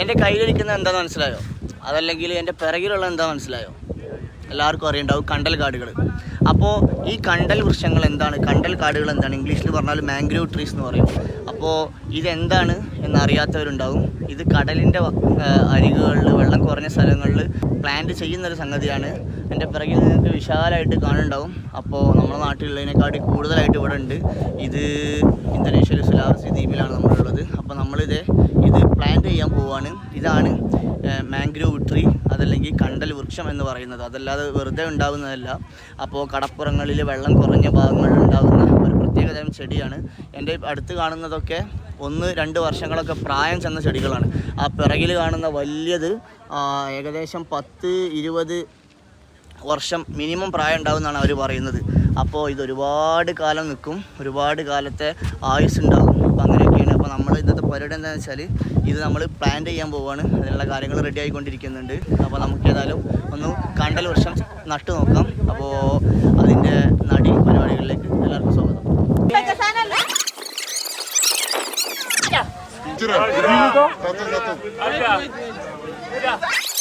എന്റെ കയ്യിലിരിക്കുന്നത് എന്താ മനസ്സിലായോ? അതല്ലെങ്കിൽ എന്റെ പിറകിലുള്ള എന്താ മനസ്സിലായോ? എല്ലാവർക്കും അറിയണ്ടാവും കണ്ടൽ കാടുകൾ അപ്പോൾ ഈ കണ്ടൽ വൃക്ഷങ്ങൾ എന്താണ്? കണ്ടൽ കാടുകൾ എന്താണ്? ഇംഗ്ലീഷിൽ പറഞ്ഞാൽ മാംഗ്രൂവ് ട്രീസ് എന്ന് പറയും. അപ്പോൾ ഇതെന്താണ് എന്നറിയാത്തവരുണ്ടാവും. ഇത് കടലിന്റെ അരികുകളിൽ വെള്ളം കുറഞ്ഞ സ്ഥലങ്ങളിൽ പ്ലാന്റ് ചെയ്യുന്നൊരു സംഗതിയാണ്. എന്റെ പിറകിൽ നിങ്ങൾക്ക് വിശാലമായിട്ട് കാണുന്നുണ്ടാവും. അപ്പോൾ നമ്മുടെ നാട്ടിലുള്ളതിനെക്കാട്ടി കൂടുതലായിട്ട് ഇവിടെ ഉണ്ട്. ഇത് ഇന്തോനേഷ്യയിലെ സുലാവസി ദ്വീപിലാണ് നമ്മളുള്ളത്. അപ്പോൾ നമ്മളിത് പോവുകയാണ് ഇതാണ് മാംഗ്രോവ് ട്രീ അതല്ലെങ്കിൽ കണ്ടൽ വൃക്ഷം എന്ന് പറയുന്നത്. അതല്ലാതെ വെറുതെ ഉണ്ടാകുന്നതല്ല അപ്പോൾ കടപ്പുറങ്ങളിൽ വെള്ളം കുറഞ്ഞ ഭാഗങ്ങളിൽ ഉണ്ടാകുന്ന ഒരു പ്രത്യേകതരം ചെടിയാണ്. എന്റെ അടുത്ത് കാണുന്നതൊക്കെ ഒന്ന് രണ്ട് വർഷങ്ങളൊക്കെ പ്രായം ചെന്ന ചെടികളാണ്. ആ പിറകിൽ കാണുന്ന വലിയത് ഏകദേശം പത്ത് ഇരുപത് വർഷം മിനിമം പ്രായം ഉണ്ടാകുമെന്നാണ് അവർ പറയുന്നത്. അപ്പോൾ ഇത് ഒരുപാട് കാലം നിൽക്കും. ഒരുപാട് കാലത്തെ ആയുസ് ഉണ്ടാകും അപ്പോൾ അങ്ങനെയൊക്കെയാണ് അപ്പോൾ നമ്മൾ ഇന്നത്തെ പരിപാടി എന്താണെന്ന് വെച്ചാൽ ഇത് നമ്മൾ പ്ലാൻ ചെയ്യാൻ പോവുകയാണ് അതിനുള്ള കാര്യങ്ങൾ റെഡി ആയിക്കൊണ്ടിരിക്കുന്നുണ്ട്. അപ്പോൾ നമുക്ക് ഏതായാലും ഒന്ന് കണ്ടൽ വർഷം നട്ടു നോക്കാം. അപ്പോൾ അതിന്റെ നടി പരിപാടികളിലേക്ക് എല്ലാവർക്കും സ്വാഗതം. Satu.